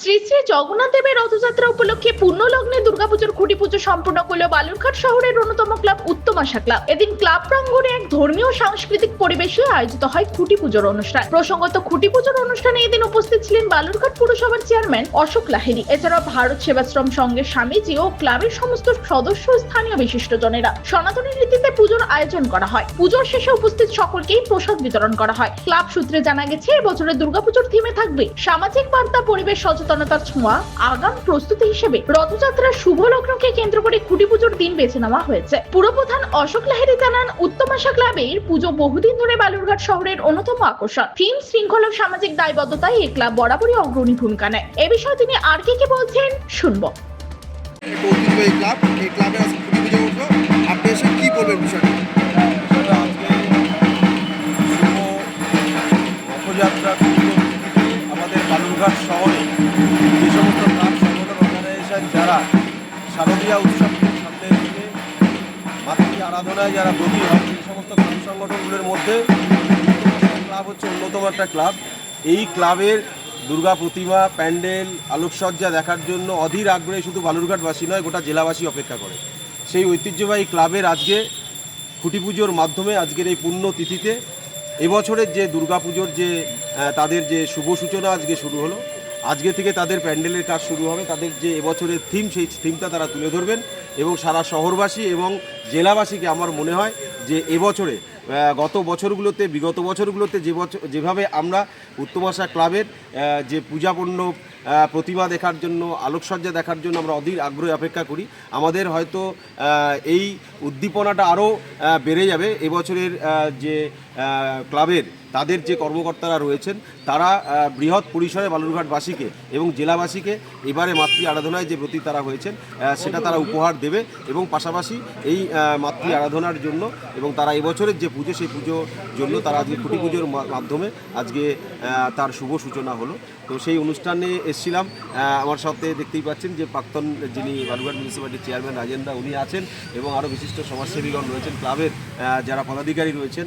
শ্রী শ্রী জগন্নাথ দেবের রথযাত্রা উপলক্ষে পূর্ণ পূর্ণলগ্নে দুর্গাপুজোর খুঁটি পুজো সম্পূর্ণ করল বালুরঘাট শহরের অন্যতম ক্লাব উত্তম আশা ক্লাব। এদিন ক্লাব প্রাঙ্গণে এক ধর্মীয় সাংস্কৃতিক পরিবেশে আয়োজিত হয় খুঁটি পুজোর অনুষ্ঠান। প্রসঙ্গত খুঁটি পুজোর অনুষ্ঠানে এদিন উপস্থিত ছিলেন বালুরঘাট পুরসভার চেয়ারম্যান অশোক লাহিড়ী। এছাড়াও ভারত সেবাশ্রম সংঘের স্বামীজি ও ক্লাবের সমস্ত সদস্য স্থানীয় বিশিষ্টজনেরা। সনাতনী রীতিতে পুজোর আয়োজন করা হয়। পুজোর শেষে উপস্থিত সকলকেই প্রসাদ বিতরণ করা হয়। ক্লাব সূত্রে জানা গেছে, এবছরের দুর্গাপুজোর থিমে থাকবে সামাজিক বার্তা, পরিবেশ সচেতনতার ছোঁয়া আগাম প্রস্তুতি হিসেবে রথযাত্রার শুভ লগ্নকে কেন্দ্র করে খুঁটি পুজোর দিন বেছে নেওয়া হয়েছে। পুরপ্রধান অশোক লাহিরি জানান উত্তম আশা ক্লাবের পুজো বহুদিন ধরে বালুরঘাট শহরের অন্যতম আকর্ষণ। থিম শৃঙ্খলা সামাজিক দায়বদ্ধতায় এই ক্লাব বরাবরই অগ্রণী ভূমিকা নেয়। এ বিষয়ে তিনি আর কে কে বলছেন, শুনব। এই ক্লাবে যারা শারদীয়া উৎসবকে সামনে রেখে মাতৃ আরাধনায় যারা ব্রতী হয় সেই সমস্ত ক্লাব সংগঠনগুলোর মধ্যে ক্লাব হচ্ছে অন্যতম একটা ক্লাব। এই ক্লাবের দুর্গা প্রতিমা, প্যান্ডেল, আলোকসজ্জা দেখার জন্য অধীর আগ্রহে শুধু বালুরঘাটবাসী নয়, গোটা জেলাবাসী অপেক্ষা করে। সেই ঐতিহ্যবাহী ক্লাবের আজকে খুঁটি পুজোর মাধ্যমে আজকের এই পুণ্য তিথিতে এবছরের যে দুর্গাপুজোর যে তাদের যে শুভ সূচনা আজকে শুরু হলো। আজকে থেকে তাদের প্যান্ডেলের কাজ শুরু হবে। তাদের যে এবছরের থিম সেই থিমটা তারা তুলে ধরবেন এবং সারা শহরবাসী এবং জেলাবাসীকে আমার মনে হয় যে এবছরে গত বছরগুলোতে বিগত বছরগুলোতে যে বছর যেভাবে আমরা উত্তমাশা ক্লাবের যে পূজাপূর্ণ আহ, প্রতিমা দেখার জন্য আলোকসজ্জা দেখার জন্য আমরা অধীর আগ্রহে অপেক্ষা করি আমাদের হয়তো এই উদ্দীপনাটা আরও বেড়ে যাবে। এবছরের যে ক্লাবের তাদের যে কর্মকর্তারা রয়েছেন, তারা বৃহৎ পরিসরে বালুরঘাটবাসীকে এবং জেলাবাসীকে এবারে মাতৃ আরাধনায় যে ব্রতী তারা হয়েছেন সেটা তারা উপহার দেবে এবং পাশাপাশি এই মাতৃ আরাধনার জন্য এবং তারা এবছরের যে পুজো, সেই পুজোর জন্য তারা আজকে খুঁটি পুজোর মাধ্যমে আজকে তার শুভ সূচনা হলো। তো সেই অনুষ্ঠানে এসেছিলাম আমার সাথে দেখতেই পাচ্ছেন যে প্রাক্তন যিনি বালুরঘাট মিউনিসিপ্যালিটির চেয়ারম্যান রাজেন্দা উনি আছেন এবং আরও বিশিষ্ট সমাজসেবীগণ রয়েছেন। ক্লাবের যারা পদাধিকারী রয়েছেন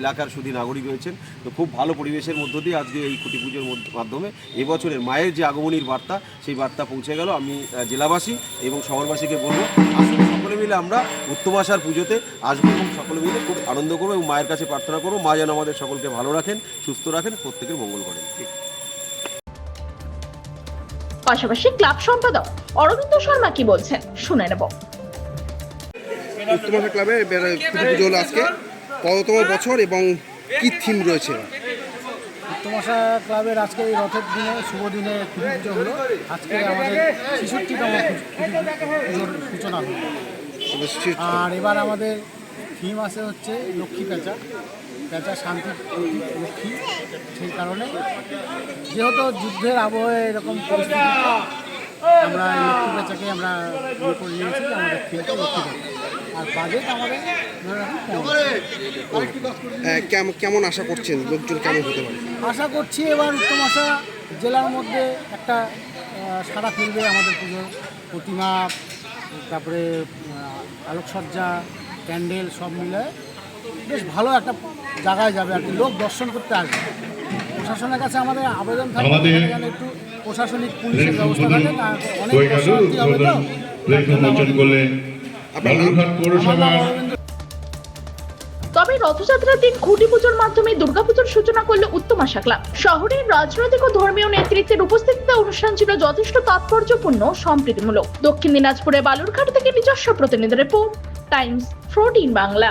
এলাকার সুদী নাগরিক রয়েছেন। তো খুব ভালো পরিবেশের মধ্য দিয়ে আজকে এই খুঁটি পুজোর মাধ্যমে এবছরের মায়ের যে আগমনীর বার্তা সেই বার্তা পৌঁছে গেল। আমি জেলাবাসী এবং শহরবাসীকে বলব আসুন সকলে মিলে আমরা উত্তম আশার পুজোতে আসব এবং সকলে মিলে খুব আনন্দ করব এবং মায়ের কাছে প্রার্থনা করব। মা যেন আমাদের সকলকে ভালো রাখেন সুস্থ রাখেন প্রত্যেকের মঙ্গল করেন। ঠিক পাশাপাশি ক্লাব সম্পাদক অরবিন্দ শর্মা কি বলছেন শুনে নেব। উত্তমাশা ক্লাবে পুজো হলো আজকে। কততম বছর এবং কী থিম রয়েছে? তমাশা ক্লাবের আজকে এই রথের দিনে শুভ দিনে খুঁটি পুজো হলো। আজকে আমাদের ছেষট্টিতম পুজোর সূচনা হলো। আর এবার আমাদের থিম আছে হচ্ছে লক্ষ্মী পেঁচা পেঁচা শান্তি লক্ষ্মী সেই কারণে যেহেতু যুদ্ধের আবহে এরকম পরিস্থিতি আমরা এই লক্ষ্মী পেঁচাকে আমরা ইয়ে করে নিয়েছি আমাদের লক্ষ্মী পেঁচা আর বাজেট আমাদের ধরে রাখুন পনেরো। আহ, কেম- কেমন আশা করছেন? লোকজন কেমন হতে পারে? আশা করছি এবার উত্তম আশা জেলার মধ্যে একটা সারা সাড়া ফেলবে আমাদের পুজো প্রতিমা তারপরে আলোকসজ্জা প্যান্ডেল সব মিলে বেশ ভালো একটা জায়গায় যাবে আর কি। লোক দর্শন করতে আসবে। প্রশাসনের কাছে আমাদের আবেদন থাকবে যেন একটু প্রশাসনিক পুলিশের ব্যবস্থা থাকে অনেক হবে তো। তবে রথযাত্রার দিন খুঁটি পুজোর মাধ্যমে দুর্গাপুজোর সূচনা করল উত্তম আশা ক্লাব শহরের রাজনৈতিক ও ধর্মীয় নেতৃত্বের উপস্থিতিতে অনুষ্ঠান ছিল যথেষ্ট তাৎপর্যপূর্ণ সম্প্রীতিমূলক। দক্ষিণ দিনাজপুরে বালুরঘাট থেকে নিজস্ব প্রতিনিধি রিপোর্ট টাইমস ফোরটিন বাংলা।